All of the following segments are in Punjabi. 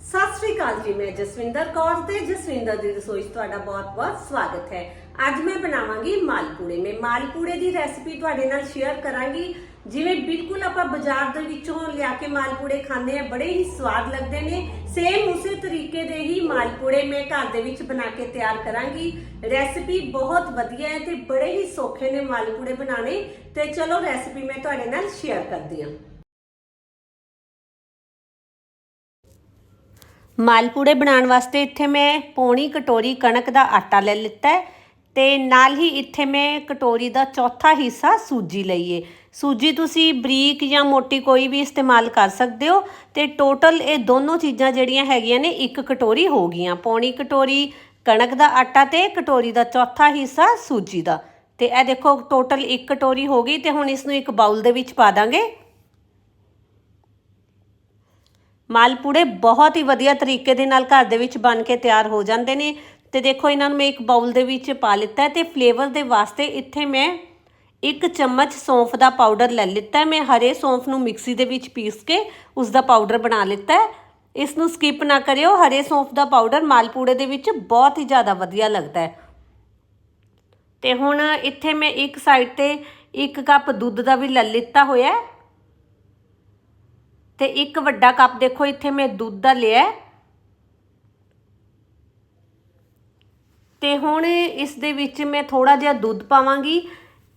ਸਤਿ ਸ੍ਰੀ ਅਕਾਲ ਜੀ, ਮੈਂ ਜਸਵਿੰਦਰ ਕੌਰ ਤੇ ਜਸਵਿੰਦਰ ਦੀ ਰਸੋਈ 'ਚ ਤੁਹਾਡਾ ਬਹੁਤ-ਬਹੁਤ ਸਵਾਗਤ ਹੈ। ਅੱਜ ਮੈਂ ਬਣਾਵਾਂਗੀ ਮਾਲਪੂੜੇ। ਮੈਂ ਮਾਲਪੂੜੇ ਦੀ ਰੈਸਿਪੀ ਤੁਹਾਡੇ ਨਾਲ ਸ਼ੇਅਰ ਕਰਾਂਗੀ। ਜਿਵੇਂ ਬਿਲਕੁਲ ਆਪਾਂ ਬਾਜ਼ਾਰ ਦੇ ਵਿੱਚੋਂ ਲਿਆ ਕੇ ਮਾਲਪੂੜੇ ਖਾਂਦੇ ਆ ਬੜੇ ਹੀ ਸਵਾਦ ਲੱਗਦੇ ਨੇ। ਸੇਮ ਉਸੇ ਤਰੀਕੇ ਦੇ ਹੀ ਮਾਲਪੂੜੇ ਮੈਂ ਘਰ ਦੇ ਵਿੱਚ ਬਣਾ ਕੇ ਤਿਆਰ ਕਰਾਂਗੀ। ਰੈਸਿਪੀ ਬਹੁਤ ਵਧੀਆ ਹੈ ਤੇ ਬੜੇ ਹੀ ਸੌਖੇ ਨੇ ਮਾਲਪੂੜੇ ਬਣਾਉਣੇ। ਤੇ ਚਲੋ ਰੈਸਿਪੀ ਮੈਂ ਤੁਹਾਡੇ ਨਾਲ ਸ਼ੇਅਰ ਕਰਦੀ ਹਾਂ। ਮਾਲਪੂੜੇ ਬਣਾਉਣ ਵਾਸਤੇ ਇੱਥੇ ਮੈਂ ਪੌਣੀ ਕਟੋਰੀ ਕਣਕ ਦਾ ਆਟਾ ਲੈ ਲਿੱਤਾ ਹੈ ਤੇ ਨਾਲ ਹੀ ਇੱਥੇ ਮੈਂ ਕਟੋਰੀ ਦਾ ਚੌਥਾ ਹਿੱਸਾ ਸੂਜੀ ਲਈਏ ਸੂਜੀ ਤੁਸੀਂ ਬਰੀਕ ਜਾਂ ਮੋਟੀ ਕੋਈ ਵੀ ਇਸਤੇਮਾਲ ਕਰ ਸਕਦੇ ਹੋ ਤੇ ਟੋਟਲ ਇਹ ਦੋਨੋਂ ਚੀਜ਼ਾਂ ਜਿਹੜੀਆਂ ਹੈਗੀਆਂ ਨੇ ਇੱਕ ਕਟੋਰੀ ਹੋ ਗਈਆਂ। ਪੌਣੀ ਕਟੋਰੀ ਕਣਕ ਦਾ ਆਟਾ ਤੇ ਕਟੋਰੀ ਦਾ ਚੌਥਾ ਹਿੱਸਾ ਸੂਜੀ ਦਾ। ਤੇ ਇਹ ਦੇਖੋ ਟੋਟਲ ਇੱਕ ਕਟੋਰੀ ਹੋ ਗਈ ਤੇ ਹੁਣ ਇਸ ਨੂੰ ਇੱਕ ਬਾਉਲ ਦੇ ਵਿੱਚ ਪਾ ਦਾਂਗੇ। ਮਾਲਪੂੜੇ ਬਹੁਤ ਹੀ ਵਧੀਆ ਤਰੀਕੇ ਦੇ ਨਾਲ ਘਰ ਦੇ ਵਿੱਚ ਬਣ ਕੇ ਤਿਆਰ ਹੋ ਜਾਂਦੇ ਨੇ। ਤੇ ਦੇਖੋ, ਇਹਨਾਂ ਨੂੰ ਮੈਂ ਇੱਕ ਬਾਉਲ ਦੇ ਵਿੱਚ ਪਾ ਲਿੱਤਾ ਹੈ ਤੇ ਫਲੇਵਰ ਦੇ ਵਾਸਤੇ ਇੱਥੇ ਮੈਂ ਇੱਕ ਚਮਚ ਸੌਂਫ ਦਾ ਪਾਊਡਰ ਲੈ ਲਿੱਤਾ ਮੈਂ ਹਰੇ ਸੌਂਫ ਨੂੰ ਮਿਕਸੀ ਦੇ ਵਿੱਚ ਪੀਸ ਕੇ ਉਸ ਦਾ ਪਾਊਡਰ ਬਣਾ ਲਿੱਤਾ ਇਸ ਨੂੰ ਸਕਿਪ ਨਾ ਕਰਿਓ। ਹਰੇ ਸੌਂਫ ਦਾ ਪਾਊਡਰ ਮਾਲਪੂੜੇ ਦੇ ਵਿੱਚ ਬਹੁਤ ਹੀ ਜ਼ਿਆਦਾ ਵਧੀਆ ਲੱਗਦਾ ਹੈ। ਤੇ ਹੁਣ ਇੱਥੇ ਮੈਂ ਇੱਕ ਸਾਈਡ ਤੇ ਇੱਕ ਕੱਪ ਦੁੱਧ ਦਾ ਵੀ ਲੈ ਲਿੱਤਾ ਹੋਇਆ ਤੇ ਇੱਕ ਵੱਡਾ ਕੱਪ ਦੇਖੋ, ਇੱਥੇ ਮੈਂ ਦੁੱਧ ਦਾ ਲਿਆ ਹੈ। ਤੇ ਹੁਣ ਇਸ ਦੇ ਵਿੱਚ ਮੈਂ ਥੋੜਾ ਜਿਹਾ ਦੁੱਧ ਪਾਵਾਂਗੀ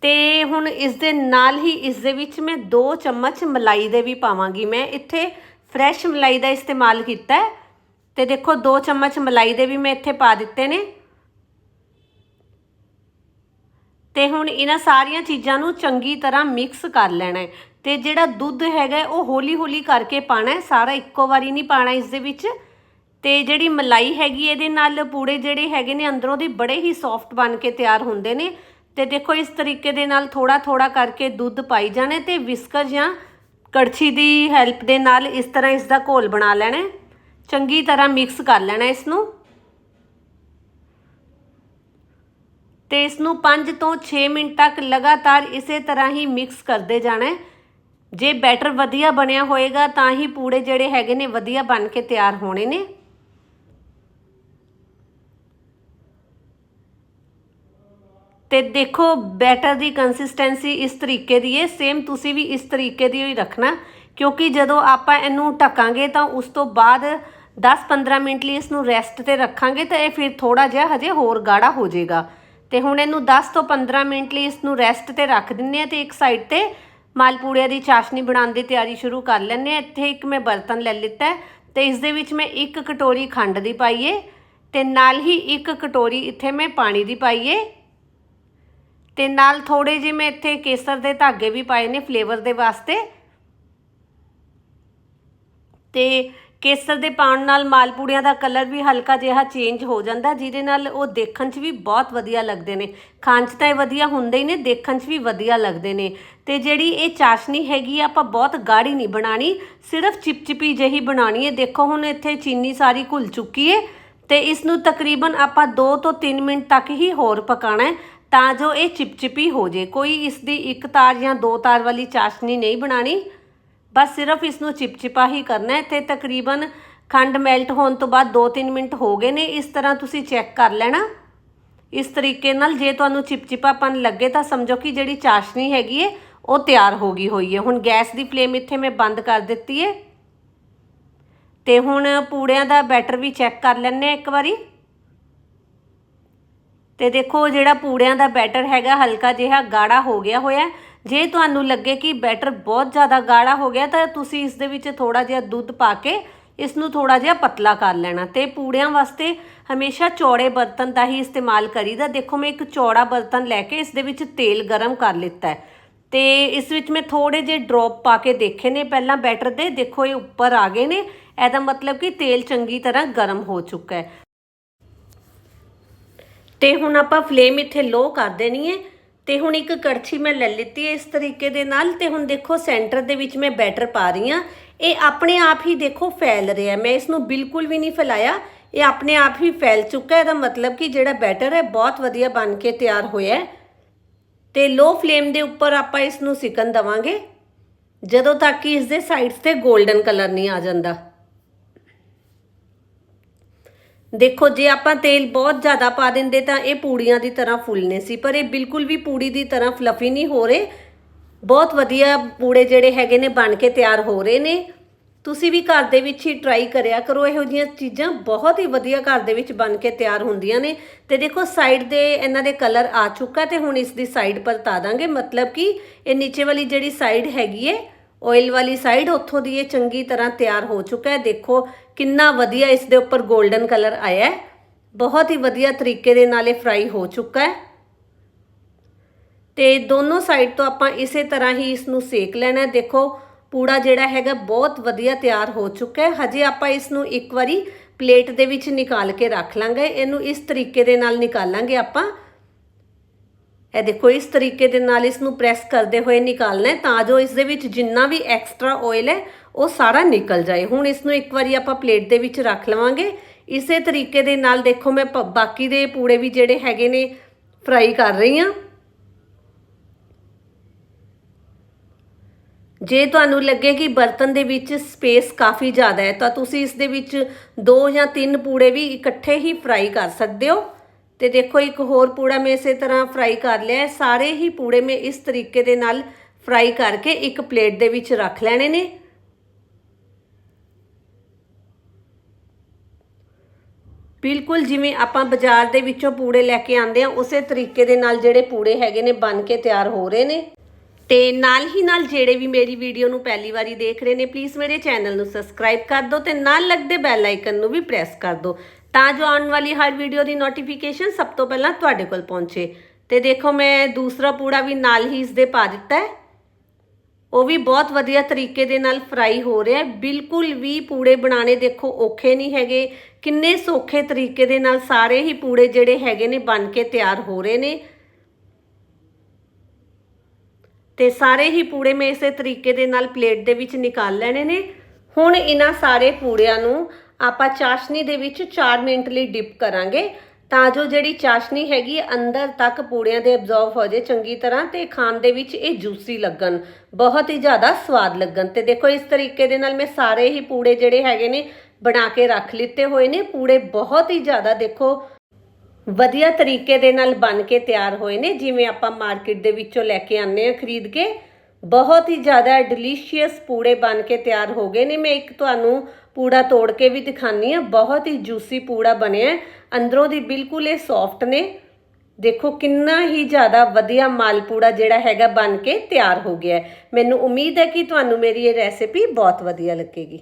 ਤੇ ਹੁਣ ਇਸ ਦੇ ਨਾਲ ਹੀ ਇਸ ਦੇ ਵਿੱਚ ਮੈਂ 2 ਚਮਚ ਮਲਾਈ ਦੇ ਵੀ ਪਾਵਾਂਗੀ। ਮੈਂ ਇੱਥੇ ਫਰੈਸ਼ ਮਲਾਈ ਦਾ ਇਸਤੇਮਾਲ ਕੀਤਾ ਹੈ ਤੇ ਦੇਖੋ 2 ਚਮਚ ਮਲਾਈ ਦੇ ਵੀ ਮੈਂ ਇੱਥੇ ਪਾ ਦਿੱਤੇ ਨੇ। ਤੇ ਹੁਣ ਇਹਨਾਂ ਸਾਰੀਆਂ ਚੀਜ਼ਾਂ ਨੂੰ ਚੰਗੀ ਤਰ੍ਹਾਂ ਮਿਕਸ ਕਰ ਲੈਣਾ ਹੈ। ਤੇ ਜਿਹੜਾ ਦੁੱਧ ਹੈਗਾ, ਉਹ ਹੌਲੀ ਹੌਲੀ ਕਰਕੇ ਪਾਣਾ ਸਾਰਾ ਇੱਕੋ ਵਾਰੀ ਨਹੀਂ ਪਾਣਾ ਇਸ ਦੇ ਵਿੱਚ। ਤੇ ਜਿਹੜੀ ਮਲਾਈ ਹੈਗੀ, ਇਹਦੇ ਨਾਲ ਪੂੜੇ ਜਿਹੜੇ ਹੈਗੇ ਨੇ, ਅੰਦਰੋਂ ਦੀ ਬੜੇ ਹੀ ਸੌਫਟ ਬਣ ਕੇ ਤਿਆਰ ਹੁੰਦੇ ਨੇ। ਤੇ ਦੇਖੋ, ਇਸ ਤਰੀਕੇ ਦੇ ਨਾਲ ਥੋੜਾ ਥੋੜਾ ਕਰਕੇ ਦੁੱਧ ਪਾਈ ਜਾਣਾ ਤੇ ਵਿਸਕਰ ਜਾਂ ਕੜਛੀ ਦੀ ਹੈਲਪ ਦੇ ਨਾਲ ਇਸ ਤਰ੍ਹਾਂ ਇਸ ਦਾ ਘੋਲ ਬਣਾ ਲੈਣਾ ਚੰਗੀ ਤਰ੍ਹਾਂ ਮਿਕਸ ਕਰ ਲੈਣਾ ਇਸ ਨੂੰ ਤੇ ਇਸ ਨੂੰ 5 ਤੋਂ 6 ਮਿੰਟ ਤੱਕ ਲਗਾਤਾਰ ਇਸੇ ਤਰ੍ਹਾਂ ਹੀ ਮਿਕਸ ਕਰਦੇ ਜਾਣਾ ਹੈ। ਜੇ ਬੈਟਰ ਵਧੀਆ ਬਣਿਆ ਹੋਏਗਾ, ਤਾਂ ਹੀ ਪੂੜੇ ਜਿਹੜੇ ਹੈਗੇ ਨੇ ਵਧੀਆ ਬਣ ਕੇ ਤਿਆਰ ਹੋਣੇ ਨੇ। ਤੇ ਦੇਖੋ, ਬੈਟਰ ਦੀ ਕੰਸਿਸਟੈਂਸੀ ਇਸ ਤਰੀਕੇ ਦੀ ਹੈ ਸੇਮ ਤੁਸੀਂ ਵੀ ਇਸ ਤਰੀਕੇ ਦੀ ਹੀ ਰੱਖਣਾ, ਕਿਉਂਕਿ ਜਦੋਂ ਆਪਾਂ ਇਹਨੂੰ ਢੱਕਾਂਗੇ ਤਾਂ ਉਸ ਤੋਂ ਬਾਅਦ 10-15 ਮਿੰਟ ਲਈ ਇਸ ਨੂੰ ਰੈਸਟ ਤੇ ਰੱਖਾਂਗੇ ਤਾਂ ਇਹ ਫਿਰ ਥੋੜਾ ਜਿਹਾ ਹਜੇ ਹੋਰ ਗਾੜਾ ਹੋ ਜਾਏਗਾ। ਤੇ ਹੁਣ ਇਹਨੂੰ 10 ਤੋਂ 15 ਮਿੰਟ ਲਈ ਇਸ ਨੂੰ ਰੈਸਟ ਤੇ ਰੱਖ ਦਿੰਨੇ ਆ ਤੇ ਇੱਕ ਸਾਈਡ ਤੇ ਮਾਲਪੂੜਿਆਂ ਦੀ ਚਾਸ਼ਨੀ ਬਣਾਉਣ ਦੀ ਤਿਆਰੀ ਸ਼ੁਰੂ ਕਰ ਲੈਂਦੇ ਆ ਇੱਥੇ ਇੱਕ ਮੈਂ ਬਰਤਨ ਲੈ ਲਿੱਤਾ ਹੈ ਤੇ ਇਸ ਦੇ ਵਿੱਚ ਮੈਂ ਇੱਕ ਕਟੋਰੀ ਖੰਡ ਦੀ ਪਾਈਏ ਤੇ ਨਾਲ ਹੀ ਇੱਕ ਕਟੋਰੀ ਇੱਥੇ ਮੈਂ ਪਾਣੀ ਦੀ ਪਾਈਏ ਤੇ ਨਾਲ ਥੋੜੇ ਜਿਹੇ ਮੈਂ ਇੱਥੇ ਕੇਸਰ ਦੇ ਧਾਗੇ ਵੀ ਪਾਏ ਨੇ ਫਲੇਵਰ ਦੇ ਵਾਸਤੇ ਤੇ ਕੇਸਰ ਦੇ ਪਾਉਣ ਨਾਲ ਮਾਲਪੂੜਿਆਂ ਦਾ ਕਲਰ ਵੀ ਹਲਕਾ ਜਿਹਾ ਚੇਂਜ ਹੋ ਜਾਂਦਾ ਜਿਹਦੇ ਨਾਲ ਉਹ ਦੇਖਣ 'ਚ ਵੀ ਬਹੁਤ ਵਧੀਆ ਲੱਗਦੇ ਨੇ। ਖਾਣ 'ਚ ਤਾਂ ਇਹ ਵਧੀਆ ਹੁੰਦੇ ਹੀ ਨੇ, ਦੇਖਣ 'ਚ ਵੀ ਵਧੀਆ ਲੱਗਦੇ ਨੇ। ਤੇ ਜਿਹੜੀ ਇਹ ਚਾਸ਼ਨੀ ਹੈਗੀ ਆ, ਆਪਾਂ ਬਹੁਤ ਗਾੜੀ ਨਹੀਂ ਬਣਾਣੀ ਸਿਰਫ ਚਿਪਚਿਪੀ ਜਿਹੀ ਬਣਾਣੀ ਹੈ। ਦੇਖੋ, ਹੁਣ ਇੱਥੇ ਚੀਨੀ ਸਾਰੀ ਘੁਲ ਚੁੱਕੀ ਹੈ ਤੇ ਇਸ ਨੂੰ ਤਕਰੀਬਨ ਆਪਾਂ 2 ਤੋਂ 3 ਮਿੰਟ ਤੱਕ ਹੀ ਹੋਰ ਪਕਾਣਾ ਹੈ ਤਾਂ ਜੋ ਇਹ ਚਿਪਚਿਪੀ ਹੋ ਜੇ ਕੋਈ ਇਸ ਦੀ ਇੱਕ ਤਾਰ ਜਾਂ ਦੋ ਤਾਰ ਵਾਲੀ ਚਾਸ਼ਨੀ ਨਹੀਂ ਬਣਾਣੀ ਬਸ ਸਿਰਫ ਇਸ ਨੂੰ ਚਿਪਚਿਪਾ ਹੀ ਕਰਨਾ ਹੈ। ਤੇ ਤਕਰੀਬਨ ਖੰਡ ਮੈਲਟ ਹੋਣ ਤੋਂ ਬਾਅਦ 2-3 ਮਿੰਟ ਹੋ ਗਏ ਨੇ। ਇਸ ਤਰ੍ਹਾਂ ਤੁਸੀਂ ਚੈੱਕ ਕਰ ਲੈਣਾ। ਇਸ ਤਰੀਕੇ ਨਾਲ ਜੇ ਤੁਹਾਨੂੰ ਚਿਪਚਿਪਾਪਨ ਲੱਗੇ ਤਾਂ ਸਮਝੋ ਕਿ ਜਿਹੜੀ ਚਾਸ਼ਨੀ ਹੈਗੀ ਏ, ਉਹ ਤਿਆਰ ਹੋ ਗਈ ਹੋਈ ਹੈ ਹੁਣ ਗੈਸ ਦੀ ਫਲੇਮ ਇੱਥੇ ਮੈਂ ਬੰਦ ਕਰ ਦਿੱਤੀ ਏ। ਤੇ ਹੁਣ ਪੂੜਿਆਂ ਦਾ ਬੈਟਰ ਵੀ ਚੈੱਕ ਕਰ ਲੈਣੇ ਆ ਇੱਕ ਵਾਰੀ। ਤੇ ਦੇਖੋ ਜਿਹੜਾ ਪੂੜਿਆਂ ਦਾ ਬੈਟਰ ਹੈਗਾ, ਹਲਕਾ ਜਿਹਾ ਗਾੜਾ ਹੋ ਗਿਆ ਹੋਇਆ। ਜੇ ਤੁਹਾਨੂੰ ਲੱਗੇ ਕਿ ਬੈਟਰ ਬਹੁਤ ਜ਼ਿਆਦਾ ਗਾੜਾ ਹੋ ਗਿਆ, ਤਾਂ ਤੁਸੀਂ ਇਸ ਦੇ ਵਿੱਚ ਥੋੜਾ ਜਿਹਾ ਦੁੱਧ ਪਾ ਕੇ ਇਸ ਨੂੰ ਥੋੜਾ ਜਿਹਾ ਪਤਲਾ ਕਰ ਲੈਣਾ ਤੇ ਪੂੜਿਆਂ ਵਾਸਤੇ ਹਮੇਸ਼ਾ ਚੌੜੇ ਬਰਤਨ ਦਾ ਹੀ ਇਸਤੇਮਾਲ ਕਰੀਦਾ। ਦੇਖੋ, ਮੈਂ ਇੱਕ ਚੌੜਾ ਬਰਤਨ ਲੈ ਕੇ ਇਸ ਦੇ ਵਿੱਚ ਤੇਲ ਗਰਮ ਕਰ ਲਿੱਤਾ ਹੈ ਤੇ ਇਸ ਵਿੱਚ ਮੈਂ ਥੋੜੇ ਜਿਹੇ ਡ੍ਰੌਪ ਪਾ ਕੇ ਦੇਖੇ ਨੇ ਪਹਿਲਾਂ ਬੈਟਰ ਦੇ। ਦੇਖੋ, ਇਹ ਉੱਪਰ ਆ ਗਏ ਨੇ। ਇਹਦਾ ਮਤਲਬ ਕਿ ਤੇਲ ਚੰਗੀ ਤਰ੍ਹਾਂ ਗਰਮ ਹੋ ਚੁੱਕਾ ਹੈ। ਤੇ ਹੁਣ ਆਪਾਂ ਫਲੇਮ ਇੱਥੇ ਲੋ ਕਰ ਦੇਣੀ ਹੈ। ਤੇ ਹੁਣ ਇੱਕ ਕੜਛੀ ਮੈਂ ਲੈ ਲਿੱਤੀ ਹੈ ਇਸ ਤਰੀਕੇ ਦੇ ਨਾਲ ਤੇ ਹੁਣ ਦੇਖੋ ਸੈਂਟਰ ਦੇ ਵਿੱਚ ਮੈਂ ਬੈਟਰ ਪਾ ਰਹੀ ਹਾਂ। ਇਹ ਆਪਣੇ ਆਪ ਹੀ ਦੇਖੋ ਫੈਲ ਰਿਹਾ ਮੈਂ ਇਸ ਨੂੰ ਬਿਲਕੁਲ ਵੀ ਨਹੀਂ ਫੈਲਾਇਆ। ਇਹ ਆਪਣੇ ਆਪ ਹੀ ਫੈਲ ਚੁੱਕਾ ਹੈ। ਇਹਦਾ ਮਤਲਬ ਕਿ ਜਿਹੜਾ ਬੈਟਰ ਹੈ, ਬਹੁਤ ਵਧੀਆ ਬਣ ਕੇ ਤਿਆਰ ਹੋਇਆ ਹੈ। ਤੇ ਲੋ ਫਲੇਮ ਦੇ ਉੱਪਰ ਆਪਾਂ ਇਸ ਨੂੰ ਸਿਕਣ ਦਵਾਂਗੇ। ਜਦੋਂ ਤੱਕ ਕਿ ਇਸ ਦੇ ਸਾਈਡਸ ਤੇ 골ਡਨ ਕਲਰ ਨਹੀਂ ਆ ਜਾਂਦਾ। ਦੇਖੋ, ਜੇ ਆਪਾਂ ਤੇਲ ਬਹੁਤ ਜ਼ਿਆਦਾ ਪਾ ਦਿੰਦੇ ਤਾਂ ਇਹ ਪੂੜੀਆਂ ਦੀ ਤਰ੍ਹਾਂ ਫੁੱਲਨੇ ਸੀ, ਪਰ ਇਹ ਬਿਲਕੁਲ ਵੀ ਪੂੜੀ ਦੀ ਤਰ੍ਹਾਂ ਫਲਫੀ ਨਹੀਂ ਹੋ ਰਹੇ। ਬਹੁਤ ਵਧੀਆ ਪੂੜੇ ਜਿਹੜੇ ਹੈਗੇ ਨੇ ਬਣ ਕੇ ਤਿਆਰ ਹੋ ਰਹੇ ਨੇ। ਤੁਸੀਂ ਵੀ ਘਰ ਦੇ ਵਿੱਚ ਹੀ ਟਰਾਈ ਕਰਿਆ ਕਰੋ, ਇਹੋ ਜਿਹੀਆਂ ਚੀਜ਼ਾਂ ਬਹੁਤ ਹੀ ਵਧੀਆ ਘਰ ਦੇ ਵਿੱਚ ਬਣ ਕੇ ਤਿਆਰ ਹੁੰਦੀਆਂ ਨੇ। ਤੇ ਦੇਖੋ ਸਾਈਡ ਦੇ ਇਹਨਾਂ ਦੇ ਕਲਰ ਆ ਚੁੱਕਾ ਤੇ ਹੁਣ ਇਸ ਦੀ ਸਾਈਡ ਪਰਤਾ ਦਾਂਗੇ, ਮਤਲਬ ਕਿ ਇਹ ਨੀਚੇ ਵਾਲੀ ਜਿਹੜੀ ਸਾਈਡ ਹੈਗੀ ਏ ਆਇਲ ਵਾਲੀ ਸਾਈਡ ਉੱਥੋਂ ਦੀ ਇਹ ਚੰਗੀ ਤਰ੍ਹਾਂ ਤਿਆਰ ਹੋ ਚੁੱਕਾ ਹੈ। ਦੇਖੋ ਕਿੰਨਾ ਵਧੀਆ ਇਸ ਦੇ ਉੱਪਰ 골ਡਨ ਕਲਰ ਆਇਆ ਹੈ। ਬਹੁਤ ਹੀ ਵਧੀਆ ਤਰੀਕੇ ਦੇ ਨਾਲ ਇਹ ਫਰਾਈ ਹੋ ਚੁੱਕਾ ਹੈ। ਤੇ ਦੋਨੋਂ ਸਾਈਡ ਤੋਂ ਆਪਾਂ ਇਸੇ ਤਰ੍ਹਾਂ ਹੀ ਇਸ ਨੂੰ ਸੇਕ ਲੈਣਾ ਦੇਖੋ, ਪੂੜਾ ਜਿਹੜਾ ਹੈਗਾ ਬਹੁਤ ਵਧੀਆ ਤਿਆਰ ਹੋ ਚੁੱਕਾ ਹੈ। ਹਜੇ ਆਪਾਂ ਇਸ ਨੂੰ ਇੱਕ ਵਾਰੀ ਪਲੇਟ ਦੇ ਵਿੱਚ ਨਿਕਾਲ ਕੇ ਰੱਖ ਲਾਂਗੇ। ਇਹਨੂੰ ਇਸ ਤਰੀਕੇ ਦੇ ਨਾਲ ਨਿਕਾਲਾਂਗੇ ਆਪਾਂ। ਇਹ ਦੇਖੋ, ਇਸ ਤਰੀਕੇ ਦੇ ਨਾਲ ਇਸ ਨੂੰ ਪ੍ਰੈਸ ਕਰਦੇ ਹੋਏ ਨਿਕਾਲਣਾ ਤਾਂ ਜੋ ਇਸ ਦੇ ਵਿੱਚ ਜਿੰਨਾ ਵੀ ਐਕਸਟਰਾ ਆਇਲ ਹੈ ਉਹ ਸਾਰਾ ਨਿਕਲ ਜਾਏ। ਹੁਣ ਇਸ ਨੂੰ ਇੱਕ ਵਾਰੀ ਆਪਾਂ ਪਲੇਟ ਦੇ ਵਿੱਚ ਰੱਖ ਲਵਾਂਗੇ। ਇਸੇ ਤਰੀਕੇ ਦੇ ਨਾਲ ਦੇਖੋ ਮੈਂ ਪ- ਬਾਕੀ ਦੇ ਪੂੜੇ ਵੀ ਜਿਹੜੇ ਹੈਗੇ ਨੇ ਫਰਾਈ ਕਰ ਰਹੀ ਹਾਂ। ਜੇ ਤੁਹਾਨੂੰ ਲੱਗੇ ਕਿ ਬਰਤਨ ਦੇ ਵਿੱਚ ਸਪੇਸ ਕਾਫੀ ਜ਼ਿਆਦਾ ਹੈ, ਤਾਂ ਤੁਸੀਂ ਇਸ ਦੇ ਵਿੱਚ ਦੋ ਜਾਂ ਤਿੰਨ ਪੂੜੇ ਵੀ ਇਕੱਠੇ ਹੀ ਫਰਾਈ ਕਰ ਸਕਦੇ ਹੋ। ਤੇ ਦੇਖੋ ਇੱਕ ਹੋਰ ਪੂੜਾ ਮੈਂ ਇਸੇ ਤਰ੍ਹਾਂ ਫਰਾਈ ਕਰ ਲਿਆ ਸਾਰੇ ਹੀ ਪੂੜੇ ਮੈਂ ਇਸ ਤਰੀਕੇ ਦੇ ਨਾਲ ਫਰਾਈ ਕਰਕੇ ਇੱਕ ਪਲੇਟ ਦੇ ਵਿੱਚ ਰੱਖ ਲੈਣੇ ਨੇ। ਬਿਲਕੁਲ ਜਿਵੇਂ ਆਪਾਂ ਬਾਜ਼ਾਰ ਦੇ ਵਿੱਚੋਂ ਪੂੜੇ ਲੈ ਕੇ ਆਉਂਦੇ ਆ ਉਸੇ ਤਰੀਕੇ ਦੇ ਨਾਲ ਜਿਹੜੇ ਪੂੜੇ ਹੈਗੇ ਨੇ ਬਣ ਕੇ ਤਿਆਰ ਹੋ ਰਹੇ ਨੇ। ਤੇ ਨਾਲ ਹੀ ਨਾਲ ਜਿਹੜੇ ਵੀ ਮੇਰੀ ਵੀਡੀਓ ਨੂੰ ਪਹਿਲੀ ਵਾਰੀ ਦੇਖ ਰਹੇ ਨੇ ਪਲੀਜ਼ ਮੇਰੇ ਚੈਨਲ ਨੂੰ ਸਬਸਕ੍ਰਾਈਬ ਕਰ ਦਿਓ ਤੇ ਨਾਲ ਲੱਗਦੇ ਬੈਲ ਆਈਕਨ ਨੂੰ ਵੀ ਪ੍ਰੈਸ ਕਰ ਦਿਓ ਤਾਂ ਜੋ ਆਉਣ ਵਾਲੀ ਹਰ ਵੀਡੀਓ ਦੀ ਨੋਟੀਫਿਕੇਸ਼ਨ ਸਭ ਤੋਂ ਪਹਿਲਾਂ ਤੁਹਾਡੇ ਕੋਲ ਪਹੁੰਚੇ। ਤੇ ਦੇਖੋ ਮੈਂ ਦੂਸਰਾ ਪੂੜਾ ਵੀ ਨਾਲ ਹੀ ਇਸ ਦੇ ਪਾ ਦਿੱਤਾ ਹੈ। ਉਹ ਵੀ ਬਹੁਤ ਵਧੀਆ ਤਰੀਕੇ ਦੇ ਨਾਲ ਫਰਾਈ ਹੋ ਰਿਹਾ ਹੈ। ਬਿਲਕੁਲ ਵੀ ਪੂੜੇ ਬਣਾਣੇ ਦੇਖੋ ਔਖੇ ਨਹੀਂ ਹੈਗੇ। ਕਿੰਨੇ ਸੌਖੇ ਤਰੀਕੇ ਦੇ ਨਾਲ ਸਾਰੇ ਹੀ ਪੂੜੇ ਜਿਹੜੇ ਹੈਗੇ ਨੇ ਬਣ ਕੇ ਤਿਆਰ ਹੋ ਰਹੇ ਨੇ। ਤੇ ਸਾਰੇ ਹੀ ਪੂੜੇ ਮੈਂ ਇਸੇ ਤਰੀਕੇ ਦੇ ਨਾਲ ਪਲੇਟ ਦੇ ਵਿੱਚ ਨਿਕਾਲ ਲੈਣੇ ਨੇ। ਹੁਣ ਇਹਨਾਂ ਸਾਰੇ ਪੂੜਿਆਂ ਨੂੰ ਆਪਾਂ ਚਾਸ਼ਨੀ ਦੇ ਵਿੱਚ 4 ਮਿੰਟ ਲਈ ਡਿਪ ਕਰਾਂਗੇ ਤਾਂ ਜੋ ਜਿਹੜੀ ਚਾਸ਼ਨੀ ਹੈਗੀ ਅੰਦਰ ਤੱਕ ਪੂੜਿਆਂ ਦੇ ਅਬਜ਼ੌਰਬ ਹੋ ਜਾਏ ਚੰਗੀ ਤਰ੍ਹਾਂ ਤੇ ਖਾਣ ਦੇ ਵਿੱਚ ਇਹ ਜੂਸੀ ਲੱਗਣ, ਬਹੁਤ ਹੀ ਜ਼ਿਆਦਾ ਸਵਾਦ ਲੱਗਣ। ਤੇ ਦੇਖੋ ਇਸ ਤਰੀਕੇ ਦੇ ਨਾਲ ਮੈਂ ਸਾਰੇ ਹੀ ਪੂੜੇ ਜਿਹੜੇ ਹੈਗੇ ਨੇ ਬਣਾ ਕੇ ਰੱਖ ਲਿੱਤੇ ਹੋਏ ਨੇ, ਪੂੜੇ ਬਹੁਤ ਹੀ ਜ਼ਿਆਦਾ ਦੇਖੋ ਵਧੀਆ ਤਰੀਕੇ ਦੇ ਨਾਲ ਬਣ ਕੇ ਤਿਆਰ ਹੋਏ ਨੇ, ਜਿਵੇਂ ਆਪਾਂ ਮਾਰਕੀਟ ਦੇ ਵਿੱਚੋਂ ਲੈ ਕੇ ਆਨੇ ਆ ਖਰੀਦ ਕੇ। ਬਹੁਤ ਹੀ ਜ਼ਿਆਦਾ ਡਿਲੀਸ਼ੀਅਸ ਪੂੜੇ ਬਣ ਕੇ ਤਿਆਰ ਹੋ ਗਏ ਨੇ। ਮੈਂ ਇੱਕ ਤੁਹਾਨੂੰ ਪੂੜਾ ਤੋੜ ਕੇ ਵੀ ਦਿਖਾਨੀ ਆ ਬਹੁਤ ਹੀ ਜੂਸੀ ਪੂੜਾ ਬਣਿਆ ਅੰਦਰੋਂ ਦੀ ਬਿਲਕੁਲ ਇਹ ਸੌਫਟ ਨੇ। ਦੇਖੋ ਕਿੰਨਾ ਹੀ ਜ਼ਿਆਦਾ ਵਧੀਆ ਮਾਲਪੂੜਾ ਜਿਹੜਾ ਹੈਗਾ ਬਣ ਕੇ ਤਿਆਰ ਹੋ ਗਿਆ ਮੈਨੂੰ ਉਮੀਦ ਹੈ ਕਿ ਤੁਹਾਨੂੰ ਮੇਰੀ ਇਹ ਰੈਸਿਪੀ ਬਹੁਤ ਵਧੀਆ ਲੱਗੇਗੀ।